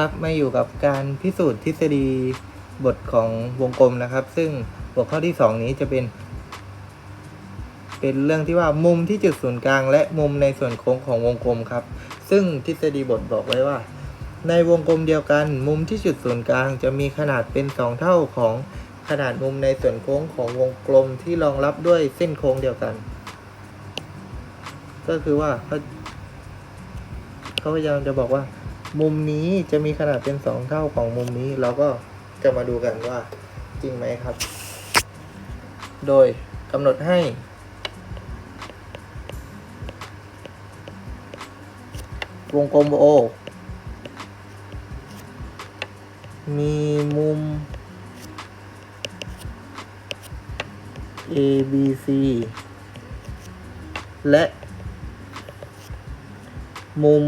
ครับมาอยู่กับการพิสูจน์ทฤษฎีบทของวงกลมนะครับ ซึ่งหัวข้อที่สองนี้จะเป็น เป็นเรื่องที่ว่ามุมที่จุดศูนย์กลาง และมุมในส่วนโค้งของวงกลมครับ ซึ่งทฤษฎีบทบอกไว้ว่า ในวงกลมเดียวกัน มุมที่จุดศูนย์กลาง จะมีขนาดเป็นสองเท่าของขนาดมุมในส่วนโค้งของวงกลมที่รองรับด้วยเส้นโค้งเดียวกัน ก็คือว่าเขาเขาพยายามจะบอกว่า มุมนี้จะมีขนาดเป็นสองเท่าของมุมนี้ เราก็จะมาดูกันว่าจริงไหมครับ โดยกำหนดให้ วงกลม O มีมุม A B C และมุม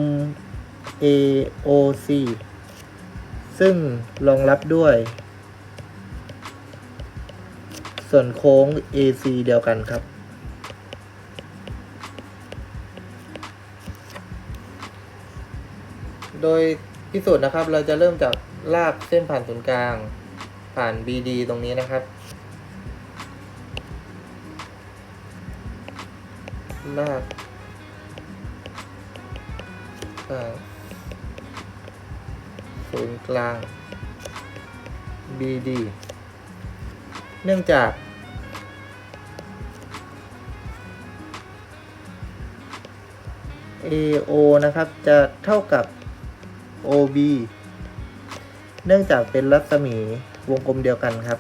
AOC ซึ่งรองรับด้วย ส่วนโค้ง AC เดียวกันครับ โดยพิสูจน์นะครับเราจะเริ่มจากลากเส้นผ่านศูนย์กลาง ผ่าน BD ตรงนี้นะครับ ลากอ่า ศูนย์กลาง BD เนื่องจาก AO นะครับจะเท่ากับ OB เนื่องจากเป็นรัศมีวงกลมเดียวกันครับ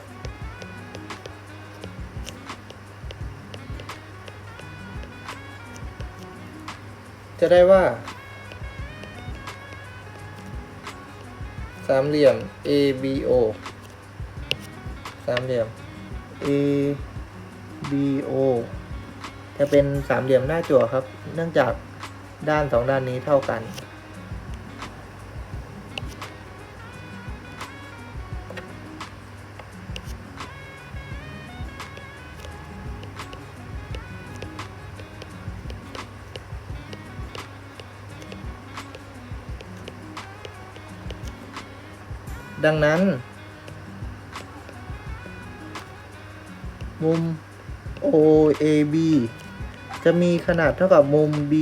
จะได้ว่า สามเหลี่ยม ABO สามเหลี่ยม ABO จะเป็นสามเหลี่ยมหน้าจั่วครับ เนื่องจากด้านสองด้านนี้เท่ากัน ดังนั้น มุม OAB จะมีขนาดเท่ากับมุม B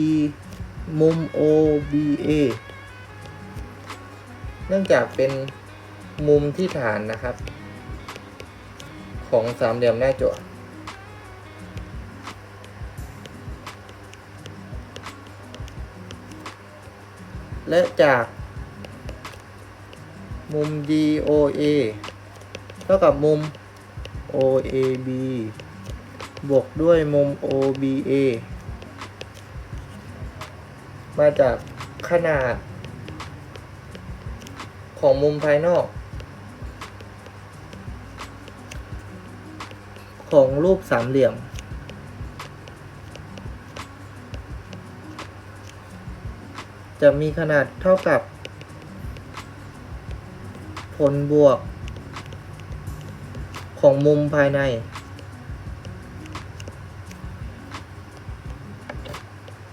มุม OBA เนื่องจากเป็นมุมที่ฐานนะครับ ของสามเหลี่ยมหน้าจั่วและจาก มุม DOA เท่ากับมุม OAB บวกด้วยมุม OBA มาจากขนาด ของมุมภายนอก ของรูปสามเหลี่ยม จะมีขนาดเท่ากับ ผลบวก ของมุมภายใน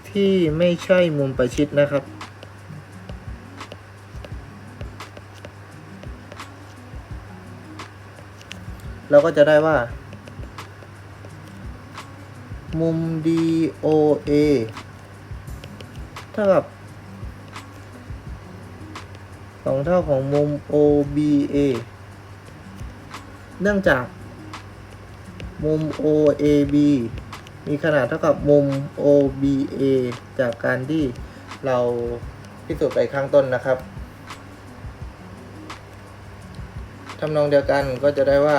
ที่ไม่ใช่มุมประชิดนะครับ เราก็จะได้ว่า มุม DOA เท่ากับ สองเท่าของมุม OBA เนื่องจากมุม OAB มีขนาดเท่ากับมุม OBA จากการที่เราพิสูจน์ไปข้างต้นนะครับทำนองเดียวกันก็จะได้ว่า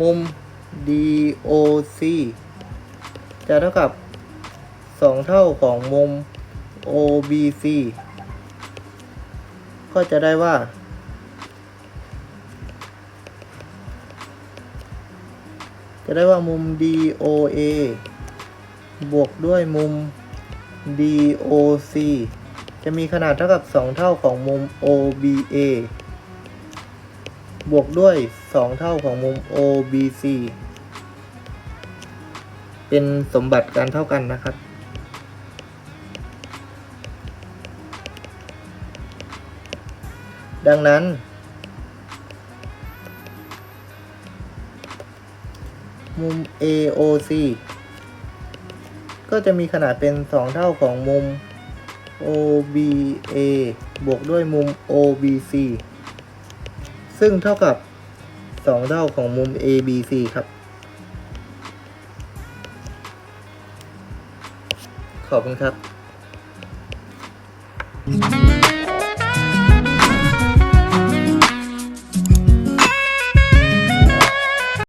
มุม DOC จะเท่ากับ 2 เท่าของมุม OBC ก็จะได้ว่า จะได้ว่ามุม DOA บวกด้วยมุม DOC จะมีขนาดเท่ากับ 2 เท่าของมุม OBA บวกด้วย 2 เท่าของมุม OBC เป็นสมบัติการเท่ากันนะครับ ดังนั้น มุม AOC ก็จะมีขนาดเป็น 2 เท่าของมุม OBA บวกด้วยมุม OBC ซึ่งเท่ากับ 2 เท่าของมุม ABC ครับ ขอบคุณครับ